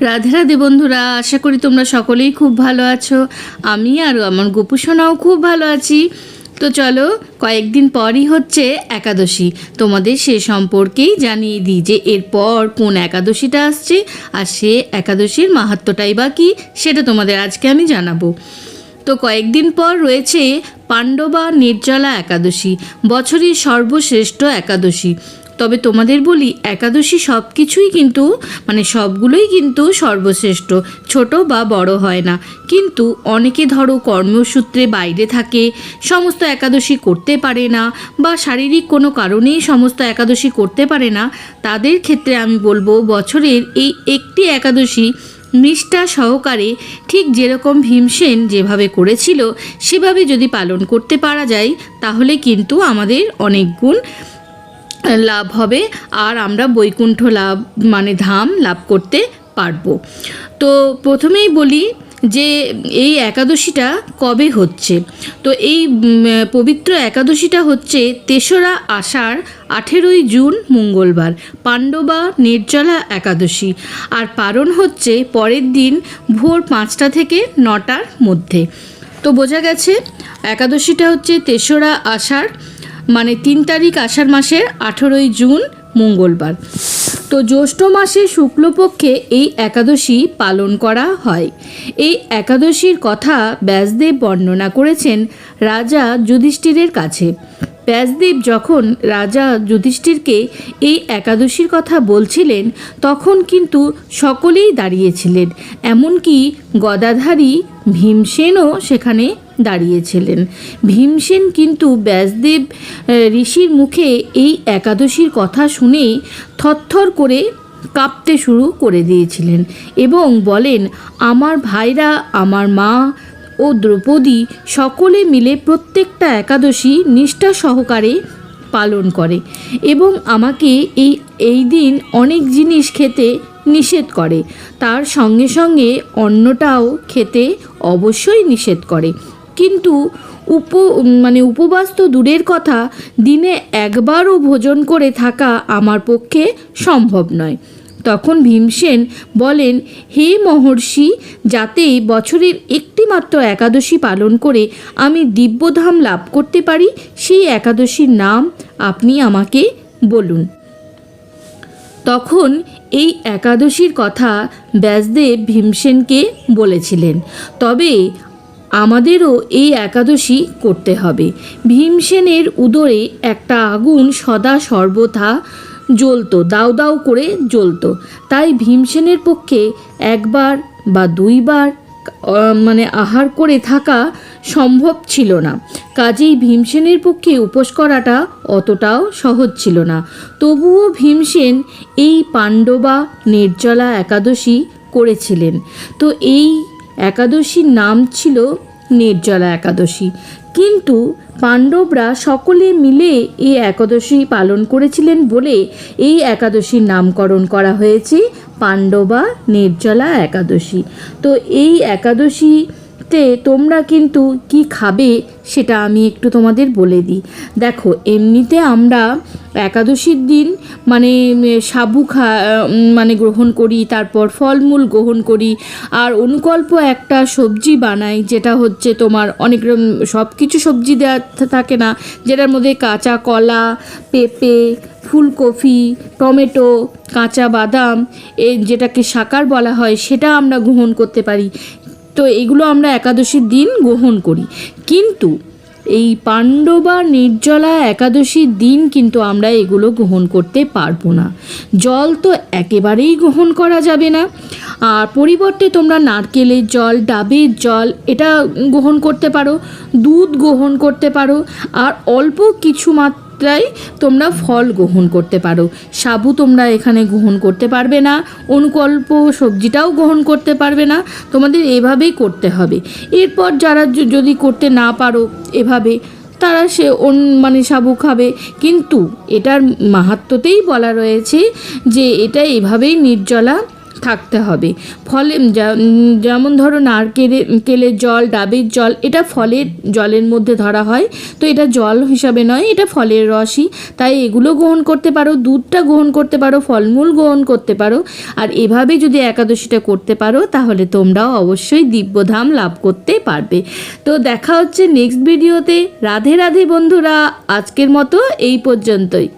রাধে রাধে বন্ধুরা, আশা করি তোমরা সকলেই খুব ভালো আছো। আমি আর আমার গোপু সোনাও খুব ভালো আছি। তো চলো, কয়েকদিন পরই হচ্ছে একাদশী। তোমাদের সে সম্পর্কেই জানিয়ে দিই যে এরপর কোন একাদশীটা আসছে আর সে একাদশীর মাহাত্মটাই বা কী, সেটা তোমাদের আজকে আমি জানাব। তো কয়েকদিন পর রয়েছে পাণ্ডবা নির্জলা একাদশী, বছরের সর্বশ্রেষ্ঠ একাদশী। তবে তোমাদের বলি, একাদশী সব কিছুই কিন্তু মানে সবগুলোই কিন্তু সর্বশ্রেষ্ঠ। ছোট বা বড় হয় না। কিন্তু অনেকে ধরো কর্মসূত্রে বাইরে থাকে, সমস্ত একাদশী করতে পারে না, বা শারীরিক কোনো কারণেই সমস্ত একাদশী করতে পারে না, তাদের ক্ষেত্রে আমি বলব বছরের এই একটি একাদশী নিষ্ঠা সহকারে ঠিক যেরকম ভীমসেন যেভাবে করেছিল, সেভাবে যদি পালন করতে পারা যায়, তাহলে কিন্তু আমাদের অনেক গুণ লাভ হবে আর আমরা বৈকুণ্ঠ লাভ মানে ধাম লাভ করতে পারব। তো প্রথমেই বলি যে এই একাদশীটা কবে হচ্ছে? তো এই পবিত্র একাদশীটা হচ্ছে তেসরা আষাঢ়, আঠেরোই জুন, মঙ্গলবার, পাণ্ডবা নির্জলা একাদশী। আর পারণ হচ্ছে পরের দিন ভোর পাঁচটা থেকে নটার মধ্যে। তো বোঝা গেছে, একাদশীটা হচ্ছে তেসরা আষাঢ় মানে তিন তারিখ আষাঢ় মাসের আঠেরোই জুন মঙ্গলবার। তো জ্যৈষ্ঠ মাসে শুক্লপক্ষে এই একাদশী পালন করা হয়। এই একাদশীর কথা ব্যাসদেব বর্ণনা করেছেন রাজা যুধিষ্ঠিরের কাছে। ব্যাসদেব যখন রাজা যুধিষ্ঠিরকে এই একাদশীর কথা বলছিলেন, তখন কিন্তু সকলেই দাঁড়িয়েছিলেন। এমনকি গদাধারী ভীমসেনও সেখানে দাঁড়িয়েছিলেন। ভীমসেন কিন্তু ব্যাসদেব ঋষির মুখে এই একাদশীর কথা শুনে থরথর করে কাঁপতে শুরু করে দিয়েছিলেন এবং বলেন, আমার ভাইরা, আমার মা ও দ্রৌপদী সকলে মিলে প্রত্যেকটা একাদশী নিষ্ঠা সহকারে পালন করে এবং আমাকে এই এই দিন অনেক জিনিস খেতে নিষেধ করে। তার সঙ্গে সঙ্গে অন্নটাও খেতে অবশ্যই নিষেধ করে। কিন্তু উপ মানে উপবাস তো দূরের কথা, দিনে একবারও ভোজন করে থাকা আমার পক্ষে সম্ভব নয়। তখন ভীমসেন বলেন, হে মহর্ষি যাতে বছরের একটি মাত্র একাদশী পালন করে আমি দিব্যধাম লাভ করতে পারি, সেই একাদশীর নাম আপনি আমাকে বলুন। তখন এই একাদশীর কথা ব্যাসদেব ভীমসেনকে বলেছিলেন, তবে আমাদেরও এই একাদশী করতে হবে। ভীমসেনের উদরে একটা আগুন সদা সর্বথা জ্বলতো দাউ দাউ করে জ্বলতো। তাই ভীমসেনের পক্ষে একবার বা দুইবার মানে আহার করে থাকা সম্ভব ছিল না। কাজেই ভীমসেনের পক্ষে উপোস করাটা অতটাও সহজ ছিল না। তবুও ভীমসেন এই পাণ্ডবা নির্জলা একাদশী করেছিলেন। তো এই একাদশীর নাম ছিল নির্জলা একাদশী। কিন্তু পাণ্ডবরা সকলে মিলে এই একাদশী পালন করেছিলেন বলে এই একাদশীর নামকরণ করা হয়েছে পাণ্ডবা নির্জলা একাদশী। তো এই একাদশীতে তোমরা কিন্তু কি খাবে সেটা আমি একটু তোমাদের বলে দিই। দেখো, এমনিতে আমরা একাদশীর দিন মানে সাবু খা মানে গ্রহণ করি, তারপর ফলমূল গ্রহণ করি, আর অনুকল্প একটা সবজি বানাই, যেটা হচ্ছে তোমার অনেক রকম সব কিছু সবজি দেওয়া থাকে না, যেটার মধ্যে কাঁচা কলা, পেঁপে, ফুলকপি, টমেটো, কাঁচা বাদাম এই যেটাকে সাকার বলা হয়, সেটা আমরা গ্রহণ করতে পারি। তো এগুলো আমরা একাদশীর দিন গ্রহণ করি। কিন্তু এই পাণ্ডবা নির্জলা একাদশীর দিন কিন্তু আমরা এগুলো গ্রহণ করতে পারব না। জল তো একেবারেই গ্রহণ করা যাবে না। আর পরিবর্তে তোমরা নারকেলের জল, ডাবের জল, এটা গ্রহণ করতে পারো, দুধ গ্রহণ করতে পারো। আর অল্প কিছু মাত্রায় তোমরা ফল গ্রহণ করতে পারো। সাবু তোমরা এখানে গ্রহণ করতে পারবে না, অনুকল্প সবজিটাও গ্রহণ করতে পারবে না। তোমাদের এভাবেই করতে হবে। এরপর যারা যদি করতে না পারো এভাবে, তারা সে অন মানে সাবু খাবে। কিন্তু এটার মাহাত্মতেই বলা রয়েছে যে এটা এভাবেই নির্জলা থাকতে হবে। ফলে যেমন ধরো নারকেলে কেলের জল, ডাবের জল, এটা ফলের জলের মধ্যে ধরা হয়। তো এটা জল হিসাবে নয়, এটা ফলের রসই। তাই এগুলো গ্রহণ করতে পারো, দুধটা গ্রহণ করতে পারো, ফলমূল গ্রহণ করতে পারো। আর এভাবে যদি একাদশীটা করতে পারো, তাহলে তোমরাও অবশ্যই দিব্যধাম লাভ করতে পারবে। তো দেখা হচ্ছে নেক্সট ভিডিওতে রাধে রাধে বন্ধুরা, আজকের মতো এই পর্যন্তই।